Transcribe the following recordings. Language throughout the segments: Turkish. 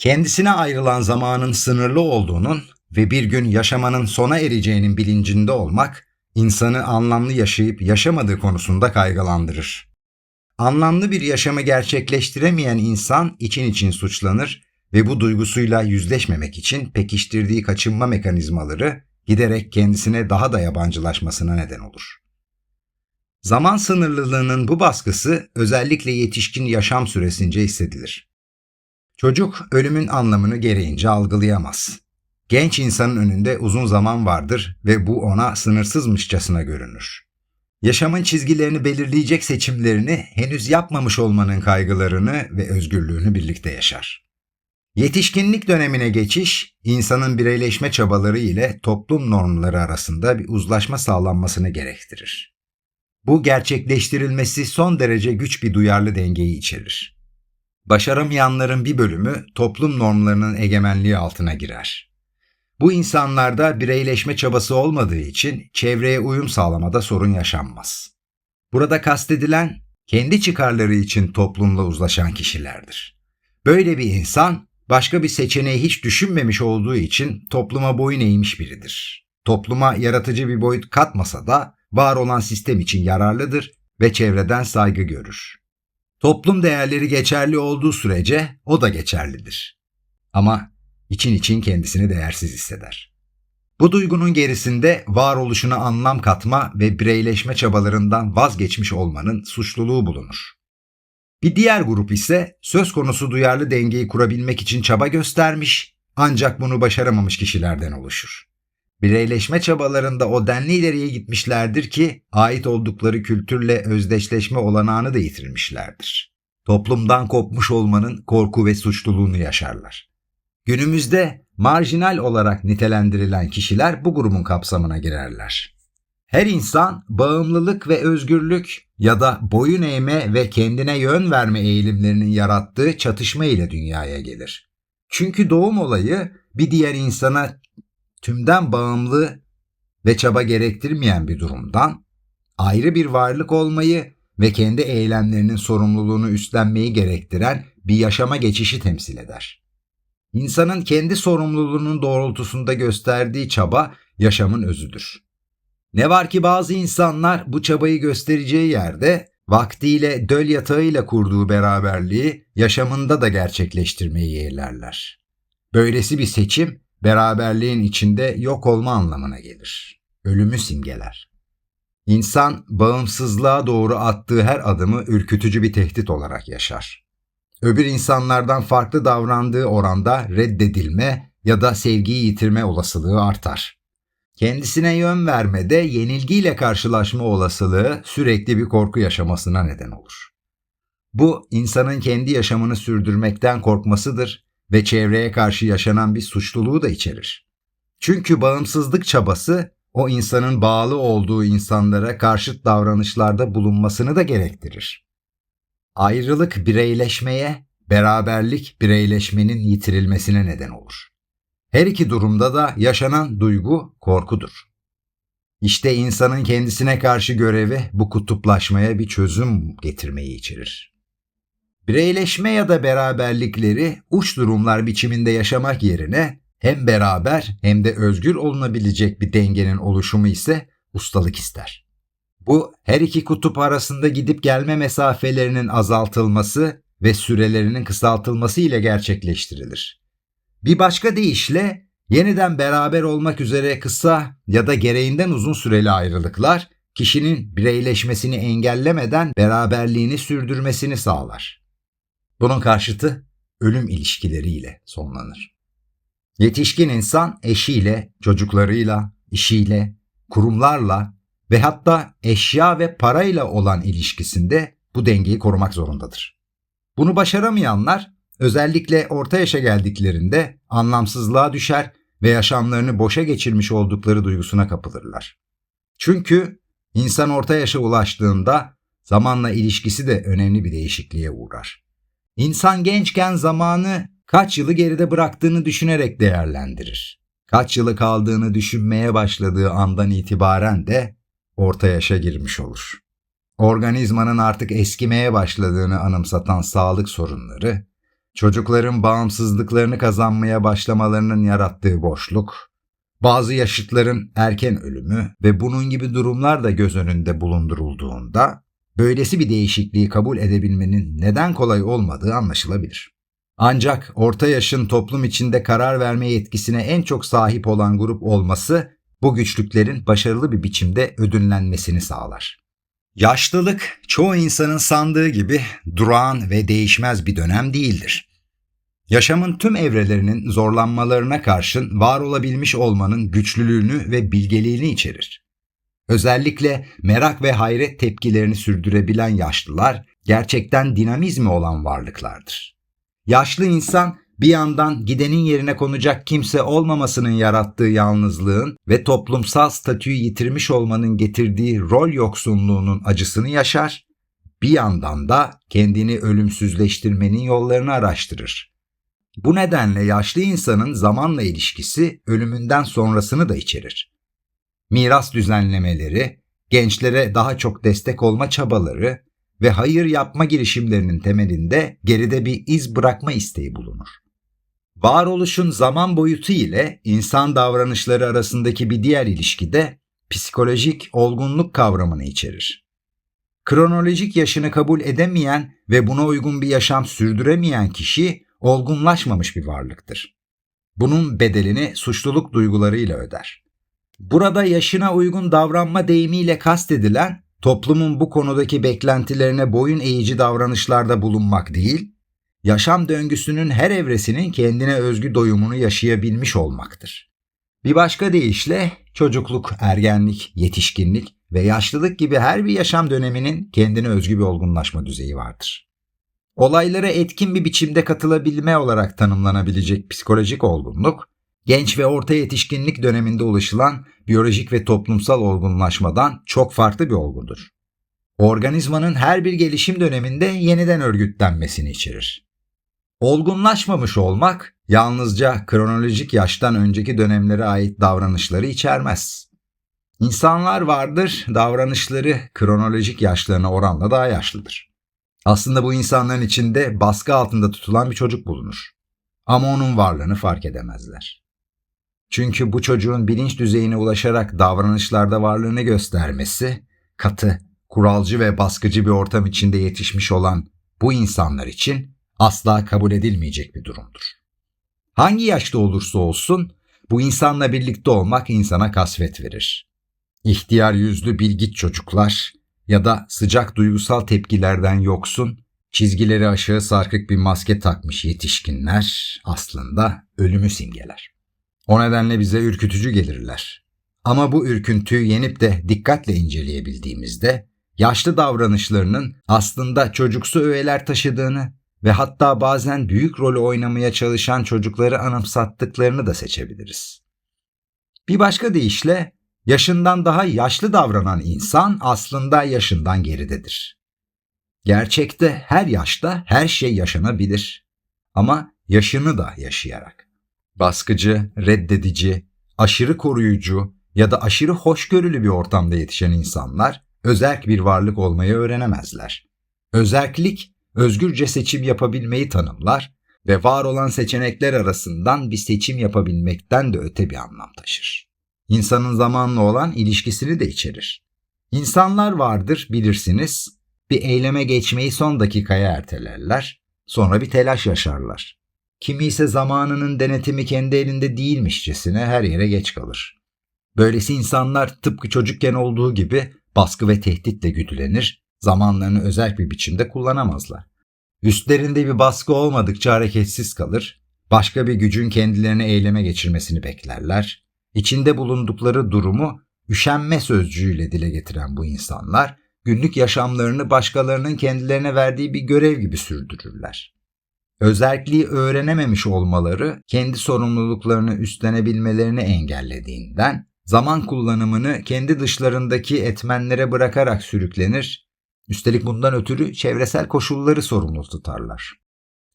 Kendisine ayrılan zamanın sınırlı olduğunun ve bir gün yaşamanın sona ereceğinin bilincinde olmak, insanı anlamlı yaşayıp yaşamadığı konusunda kaygılandırır. Anlamlı bir yaşamı gerçekleştiremeyen insan için için suçlanır ve bu duygusuyla yüzleşmemek için pekiştirdiği kaçınma mekanizmaları giderek kendisine daha da yabancılaşmasına neden olur. Zaman sınırlılığının bu baskısı özellikle yetişkin yaşam süresince hissedilir. Çocuk ölümün anlamını gereğince algılayamaz. Genç insanın önünde uzun zaman vardır ve bu ona sınırsızmışçasına görünür. Yaşamın çizgilerini belirleyecek seçimlerini henüz yapmamış olmanın kaygılarını ve özgürlüğünü birlikte yaşar. Yetişkinlik dönemine geçiş, insanın bireyleşme çabaları ile toplum normları arasında bir uzlaşma sağlanmasını gerektirir. Bu gerçekleştirilmesi son derece güç bir duyarlı dengeyi içerir. Başaramayanların bir bölümü toplum normlarının egemenliği altına girer. Bu insanlarda bireyleşme çabası olmadığı için çevreye uyum sağlamada sorun yaşanmaz. Burada kastedilen kendi çıkarları için toplumla uzlaşan kişilerdir. Böyle bir insan başka bir seçeneği hiç düşünmemiş olduğu için topluma boyun eğmiş biridir. Topluma yaratıcı bir boyut katmasa da var olan sistem için yararlıdır ve çevreden saygı görür. Toplum değerleri geçerli olduğu sürece o da geçerlidir. Ama için için kendisini değersiz hisseder. Bu duygunun gerisinde varoluşuna anlam katma ve bireyleşme çabalarından vazgeçmiş olmanın suçluluğu bulunur. Bir diğer grup ise söz konusu duyarlı dengeyi kurabilmek için çaba göstermiş ancak bunu başaramamış kişilerden oluşur. Bireyleşme çabalarında o denli ileriye gitmişlerdir ki ait oldukları kültürle özdeşleşme olanağını da yitirmişlerdir. Toplumdan kopmuş olmanın korku ve suçluluğunu yaşarlar. Günümüzde marjinal olarak nitelendirilen kişiler bu grubun kapsamına girerler. Her insan bağımlılık ve özgürlük ya da boyun eğme ve kendine yön verme eğilimlerinin yarattığı çatışma ile dünyaya gelir. Çünkü doğum olayı bir diğer insana tümden bağımlı ve çaba gerektirmeyen bir durumdan ayrı bir varlık olmayı ve kendi eylemlerinin sorumluluğunu üstlenmeyi gerektiren bir yaşama geçişi temsil eder. İnsanın kendi sorumluluğunun doğrultusunda gösterdiği çaba yaşamın özüdür. Ne var ki bazı insanlar bu çabayı göstereceği yerde vaktiyle döl yatağıyla kurduğu beraberliği yaşamında da gerçekleştirmeyi yeğlerler. Böylesi bir seçim beraberliğin içinde yok olma anlamına gelir. Ölümü simgeler. İnsan bağımsızlığa doğru attığı her adımı ürkütücü bir tehdit olarak yaşar. Öbür insanlardan farklı davrandığı oranda reddedilme ya da sevgiyi yitirme olasılığı artar. Kendisine yön vermede yenilgiyle karşılaşma olasılığı sürekli bir korku yaşamasına neden olur. Bu insanın kendi yaşamını sürdürmekten korkmasıdır ve çevreye karşı yaşanan bir suçluluğu da içerir. Çünkü bağımsızlık çabası o insanın bağlı olduğu insanlara karşıt davranışlarda bulunmasını da gerektirir. Ayrılık bireyleşmeye, beraberlik bireyleşmenin yitirilmesine neden olur. Her iki durumda da yaşanan duygu korkudur. İşte insanın kendisine karşı görevi bu kutuplaşmaya bir çözüm getirmeyi içerir. Bireyleşme ya da beraberlikleri uç durumlar biçiminde yaşamak yerine hem beraber hem de özgür olunabilecek bir dengenin oluşumu ise ustalık ister. Bu her iki kutup arasında gidip gelme mesafelerinin azaltılması ve sürelerinin kısaltılması ile gerçekleştirilir. Bir başka deyişle yeniden beraber olmak üzere kısa ya da gereğinden uzun süreli ayrılıklar kişinin bireyleşmesini engellemeden beraberliğini sürdürmesini sağlar. Bunun karşıtı ölüm ilişkileriyle sonlanır. Yetişkin insan eşiyle, çocuklarıyla, işiyle, kurumlarla ve hatta eşya ve parayla olan ilişkisinde bu dengeyi korumak zorundadır. Bunu başaramayanlar özellikle orta yaşa geldiklerinde anlamsızlığa düşer ve yaşamlarını boşa geçirmiş oldukları duygusuna kapılırlar. Çünkü insan orta yaşa ulaştığında zamanla ilişkisi de önemli bir değişikliğe uğrar. İnsan gençken zamanı kaç yılı geride bıraktığını düşünerek değerlendirir. Kaç yılı kaldığını düşünmeye başladığı andan itibaren de orta yaşa girmiş olur. Organizmanın artık eskimeye başladığını anımsatan sağlık sorunları, çocukların bağımsızlıklarını kazanmaya başlamalarının yarattığı boşluk, bazı yaşıtların erken ölümü ve bunun gibi durumlar da göz önünde bulundurulduğunda böylesi bir değişikliği kabul edebilmenin neden kolay olmadığı anlaşılabilir. Ancak orta yaşın toplum içinde karar verme yetkisine en çok sahip olan grup olması bu güçlüklerin başarılı bir biçimde ödünlenmesini sağlar. Yaşlılık çoğu insanın sandığı gibi durağan ve değişmez bir dönem değildir. Yaşamın tüm evrelerinin zorlanmalarına karşın var olabilmiş olmanın güçlülüğünü ve bilgeliğini içerir. Özellikle merak ve hayret tepkilerini sürdürebilen yaşlılar gerçekten dinamizmi olan varlıklardır. Yaşlı insan bir yandan gidenin yerine konacak kimse olmamasının yarattığı yalnızlığın ve toplumsal statüyü yitirmiş olmanın getirdiği rol yoksunluğunun acısını yaşar, bir yandan da kendini ölümsüzleştirmenin yollarını araştırır. Bu nedenle yaşlı insanın zamanla ilişkisi ölümünden sonrasını da içerir. Miras düzenlemeleri, gençlere daha çok destek olma çabaları ve hayır yapma girişimlerinin temelinde geride bir iz bırakma isteği bulunur. Varoluşun zaman boyutu ile insan davranışları arasındaki bir diğer ilişki de psikolojik olgunluk kavramını içerir. Kronolojik yaşını kabul edemeyen ve buna uygun bir yaşam sürdüremeyen kişi olgunlaşmamış bir varlıktır. Bunun bedelini suçluluk duygularıyla öder. Burada yaşına uygun davranma deyimiyle kastedilen toplumun bu konudaki beklentilerine boyun eğici davranışlarda bulunmak değil, yaşam döngüsünün her evresinin kendine özgü doyumunu yaşayabilmiş olmaktır. Bir başka deyişle çocukluk, ergenlik, yetişkinlik ve yaşlılık gibi her bir yaşam döneminin kendine özgü bir olgunlaşma düzeyi vardır. Olaylara etkin bir biçimde katılabilme olarak tanımlanabilecek psikolojik olgunluk, genç ve orta yetişkinlik döneminde ulaşılan biyolojik ve toplumsal olgunlaşmadan çok farklı bir olgudur. Organizmanın her bir gelişim döneminde yeniden örgütlenmesini içerir. Olgunlaşmamış olmak yalnızca kronolojik yaştan önceki dönemlere ait davranışları içermez. İnsanlar vardır, davranışları kronolojik yaşlarına oranla daha yaşlıdır. Aslında bu insanların içinde baskı altında tutulan bir çocuk bulunur. Ama onun varlığını fark edemezler. Çünkü bu çocuğun bilinç düzeyine ulaşarak davranışlarda varlığını göstermesi, katı, kuralcı ve baskıcı bir ortam içinde yetişmiş olan bu insanlar için asla kabul edilmeyecek bir durumdur. Hangi yaşta olursa olsun bu insanla birlikte olmak insana kasvet verir. İhtiyar yüzlü bilgit çocuklar ya da sıcak duygusal tepkilerden yoksun, çizgileri aşağı sarkık bir maske takmış yetişkinler aslında ölümü simgeler. O nedenle bize ürkütücü gelirler. Ama bu ürküntüyü yenip de dikkatle inceleyebildiğimizde yaşlı davranışlarının aslında çocuksu öğeler taşıdığını ve hatta bazen büyük rolü oynamaya çalışan çocukları anımsattıklarını da seçebiliriz. Bir başka deyişle yaşından daha yaşlı davranan insan aslında yaşından geridedir. Gerçekte her yaşta her şey yaşanabilir ama yaşını da yaşayarak. Baskıcı, reddedici, aşırı koruyucu ya da aşırı hoşgörülü bir ortamda yetişen insanlar özerk bir varlık olmayı öğrenemezler. Özerklik özgürce seçim yapabilmeyi tanımlar ve var olan seçenekler arasından bir seçim yapabilmekten de öte bir anlam taşır. İnsanın zamanla olan ilişkisini de içerir. İnsanlar vardır bilirsiniz, bir eyleme geçmeyi son dakikaya ertelerler, sonra bir telaş yaşarlar. Kimi ise zamanının denetimi kendi elinde değilmişçesine her yere geç kalır. Böylesi insanlar tıpkı çocukken olduğu gibi baskı ve tehditle güdülenir, zamanlarını özel bir biçimde kullanamazlar. Üstlerinde bir baskı olmadıkça hareketsiz kalır, başka bir gücün kendilerini eyleme geçirmesini beklerler. İçinde bulundukları durumu üşenme sözcüğüyle dile getiren bu insanlar, günlük yaşamlarını başkalarının kendilerine verdiği bir görev gibi sürdürürler. Özelliği öğrenememiş olmaları kendi sorumluluklarını üstlenebilmelerini engellediğinden zaman kullanımını kendi dışlarındaki etmenlere bırakarak sürüklenir Üstelik bundan ötürü çevresel koşulları sorumlu tutarlar.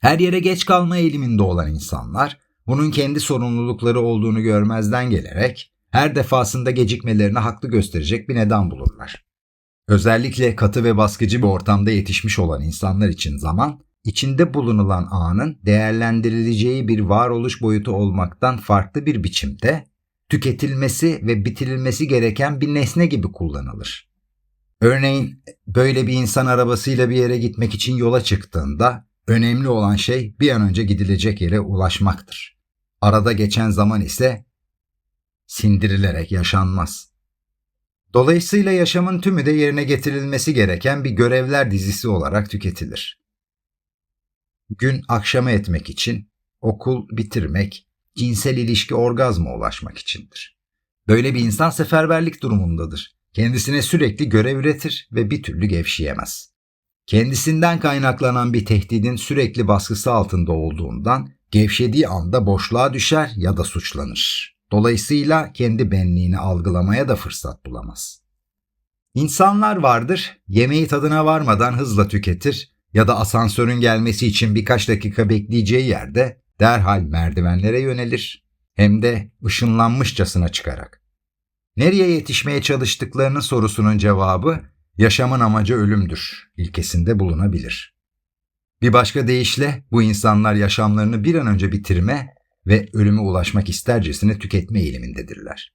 Her yere geç kalma eğiliminde olan insanlar bunun kendi sorumlulukları olduğunu görmezden gelerek her defasında gecikmelerini haklı gösterecek bir neden bulurlar. Özellikle katı ve baskıcı bir ortamda yetişmiş olan insanlar için zaman içinde bulunulan anın değerlendirileceği bir varoluş boyutu olmaktan farklı bir biçimde tüketilmesi ve bitirilmesi gereken bir nesne gibi kullanılır. Örneğin böyle bir insan arabasıyla bir yere gitmek için yola çıktığında önemli olan şey bir an önce gidilecek yere ulaşmaktır. Arada geçen zaman ise sindirilerek yaşanmaz. Dolayısıyla yaşamın tümü de yerine getirilmesi gereken bir görevler dizisi olarak tüketilir. Gün akşama etmek için, okul bitirmek, cinsel ilişki orgazma ulaşmak içindir. Böyle bir insan seferberlik durumundadır. Kendisine sürekli görev üretir ve bir türlü gevşeyemez. Kendisinden kaynaklanan bir tehdidin sürekli baskısı altında olduğundan gevşediği anda boşluğa düşer ya da suçlanır. Dolayısıyla kendi benliğini algılamaya da fırsat bulamaz. İnsanlar vardır, yemeği tadına varmadan hızla tüketir ya da asansörün gelmesi için birkaç dakika bekleyeceği yerde derhal merdivenlere yönelir hem de ışınlanmışçasına çıkarak. Nereye yetişmeye çalıştıklarının sorusunun cevabı yaşamın amacı ölümdür ilkesinde bulunabilir. Bir başka deyişle bu insanlar yaşamlarını bir an önce bitirme ve ölüme ulaşmak istercesine tüketme eğilimindedirler.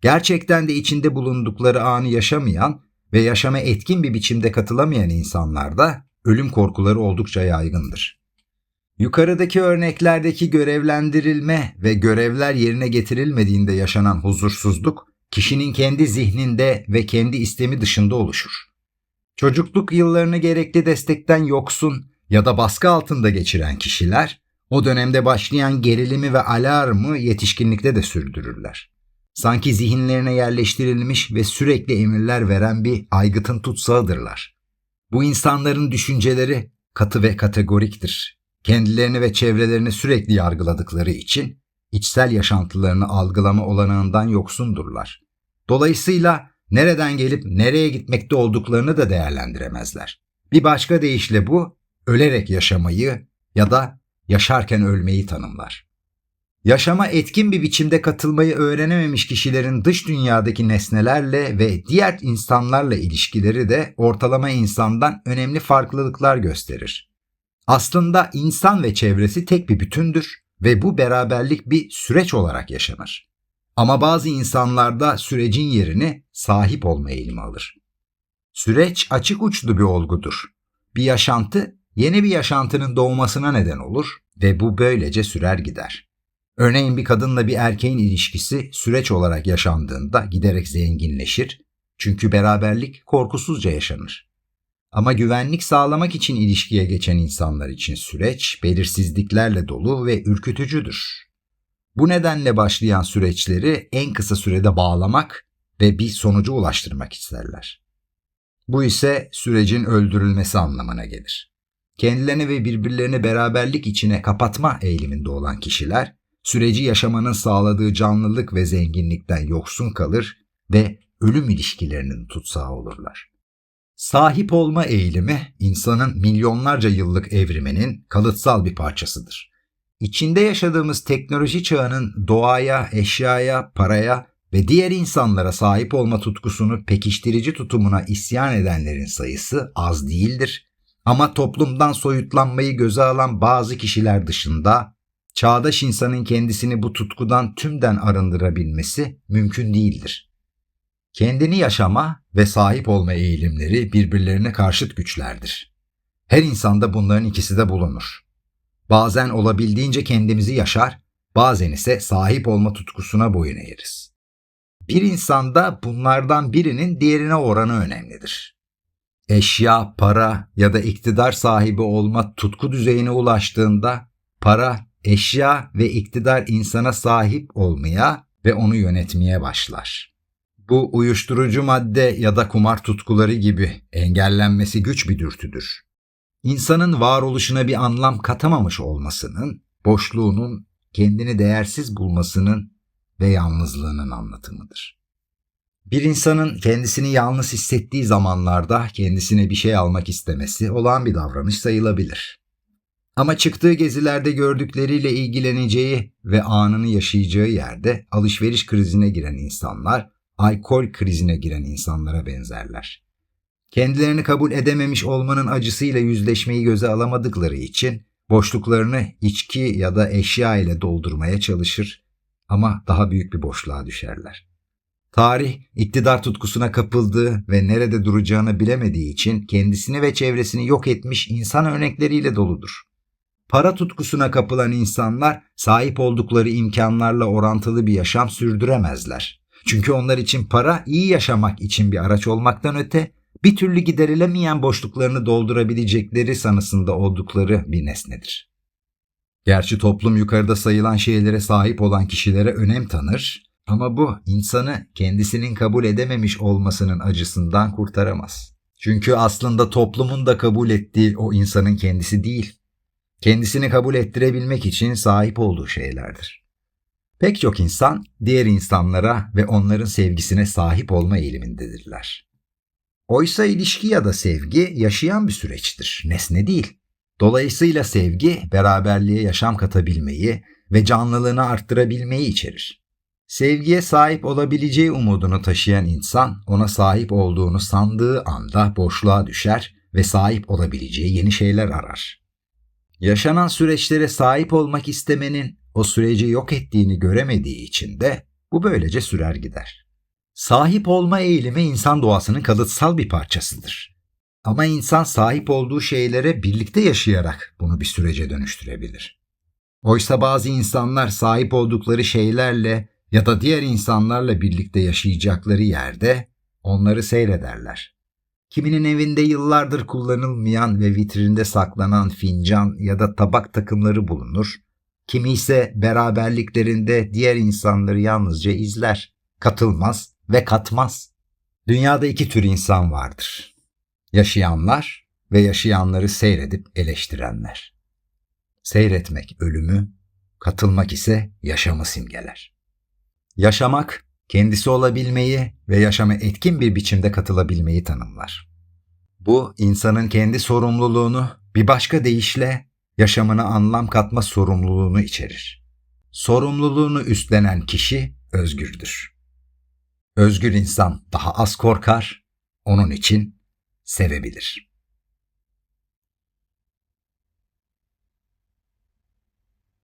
Gerçekten de içinde bulundukları anı yaşamayan ve yaşama etkin bir biçimde katılamayan insanlarda ölüm korkuları oldukça yaygındır. Yukarıdaki örneklerdeki görevlendirilme ve görevler yerine getirilmediğinde yaşanan huzursuzluk, kişinin kendi zihninde ve kendi istemi dışında oluşur. Çocukluk yıllarını gerekli destekten yoksun ya da baskı altında geçiren kişiler, o dönemde başlayan gerilimi ve alarmı yetişkinlikte de sürdürürler. Sanki zihinlerine yerleştirilmiş ve sürekli emirler veren bir aygıtın tutsağıdırlar. Bu insanların düşünceleri katı ve kategoriktir. Kendilerini ve çevrelerini sürekli yargıladıkları için içsel yaşantılarını algılama olanağından yoksundurlar. Dolayısıyla nereden gelip nereye gitmekte olduklarını da değerlendiremezler. Bir başka deyişle bu, ölerek yaşamayı ya da yaşarken ölmeyi tanımlar. Yaşama etkin bir biçimde katılmayı öğrenememiş kişilerin dış dünyadaki nesnelerle ve diğer insanlarla ilişkileri de ortalama insandan önemli farklılıklar gösterir. Aslında insan ve çevresi tek bir bütündür ve bu beraberlik bir süreç olarak yaşanır. Ama bazı insanlarda sürecin yerini sahip olma eğilimi alır. Süreç açık uçlu bir olgudur. Bir yaşantı yeni bir yaşantının doğmasına neden olur ve bu böylece sürer gider. Örneğin bir kadınla bir erkeğin ilişkisi süreç olarak yaşandığında giderek zenginleşir çünkü beraberlik korkusuzca yaşanır. Ama güvenlik sağlamak için ilişkiye geçen insanlar için süreç belirsizliklerle dolu ve ürkütücüdür. Bu nedenle başlayan süreçleri en kısa sürede bağlamak ve bir sonuca ulaştırmak isterler. Bu ise sürecin öldürülmesi anlamına gelir. Kendilerini ve birbirlerini beraberlik içine kapatma eğiliminde olan kişiler, süreci yaşamanın sağladığı canlılık ve zenginlikten yoksun kalır ve ölüm ilişkilerinin tutsağı olurlar. Sahip olma eğilimi insanın milyonlarca yıllık evriminin kalıtsal bir parçasıdır. İçinde yaşadığımız teknoloji çağının doğaya, eşyaya, paraya ve diğer insanlara sahip olma tutkusunu pekiştirici tutumuna isyan edenlerin sayısı az değildir. Ama toplumdan soyutlanmayı göze alan bazı kişiler dışında çağdaş insanın kendisini bu tutkudan tümden arındırabilmesi mümkün değildir. Kendini yaşama ve sahip olma eğilimleri birbirlerine karşıt güçlerdir. Her insanda bunların ikisi de bulunur. Bazen olabildiğince kendimizi yaşar, bazen ise sahip olma tutkusuna boyun eğeriz. Bir insanda bunlardan birinin diğerine oranı önemlidir. Eşya, para ya da iktidar sahibi olma tutku düzeyine ulaştığında para, eşya ve iktidar insana sahip olmaya ve onu yönetmeye başlar. Bu uyuşturucu madde ya da kumar tutkuları gibi engellenmesi güç bir dürtüdür. İnsanın varoluşuna bir anlam katamamış olmasının, boşluğunun, kendini değersiz bulmasının ve yalnızlığının anlatımıdır. Bir insanın kendisini yalnız hissettiği zamanlarda kendisine bir şey almak istemesi olan bir davranış sayılabilir. Ama çıktığı gezilerde gördükleriyle ilgileneceği ve anını yaşayacağı yerde alışveriş krizine giren insanlar alkol krizine giren insanlara benzerler. Kendilerini kabul edememiş olmanın acısıyla yüzleşmeyi göze alamadıkları için boşluklarını içki ya da eşya ile doldurmaya çalışır ama daha büyük bir boşluğa düşerler. Tarih, iktidar tutkusuna kapıldığı ve nerede duracağını bilemediği için kendisini ve çevresini yok etmiş insan örnekleriyle doludur. Para tutkusuna kapılan insanlar sahip oldukları imkanlarla orantılı bir yaşam sürdüremezler. Çünkü onlar için para iyi yaşamak için bir araç olmaktan öte bir türlü giderilemeyen boşluklarını doldurabilecekleri sanısında oldukları bir nesnedir. Gerçi toplum yukarıda sayılan şeylere sahip olan kişilere önem tanır ama bu insanı kendisinin kabul edememiş olmasının acısından kurtaramaz. Çünkü aslında toplumun da kabul ettiği o insanın kendisi değil. Kendisini kabul ettirebilmek için sahip olduğu şeylerdir. Pek çok insan diğer insanlara ve onların sevgisine sahip olma eğilimindedirler. Oysa ilişki ya da sevgi yaşayan bir süreçtir, nesne değil. Dolayısıyla sevgi beraberliğe yaşam katabilmeyi ve canlılığını arttırabilmeyi içerir. Sevgiye sahip olabileceği umudunu taşıyan insan ona sahip olduğunu sandığı anda boşluğa düşer ve sahip olabileceği yeni şeyler arar. Yaşanan süreçlere sahip olmak istemenin o süreci yok ettiğini göremediği için de bu böylece sürer gider. Sahip olma eğilimi insan doğasının kalıtsal bir parçasıdır. Ama insan sahip olduğu şeylere birlikte yaşayarak bunu bir sürece dönüştürebilir. Oysa bazı insanlar sahip oldukları şeylerle ya da diğer insanlarla birlikte yaşayacakları yerde onları seyrederler. Kiminin evinde yıllardır kullanılmayan ve vitrinde saklanan fincan ya da tabak takımları bulunur. Kimi ise beraberliklerinde diğer insanları yalnızca izler, katılmaz ve katmaz. Dünyada iki tür insan vardır. Yaşayanlar ve yaşayanları seyredip eleştirenler. Seyretmek ölümü, katılmak ise yaşamı simgeler. Yaşamak, kendisi olabilmeyi ve yaşama etkin bir biçimde katılabilmeyi tanımlar. Bu, insanın kendi sorumluluğunu bir başka deyişle yaşamına anlam katma sorumluluğunu içerir. Sorumluluğunu üstlenen kişi özgürdür. Özgür insan daha az korkar, onun için sevebilir.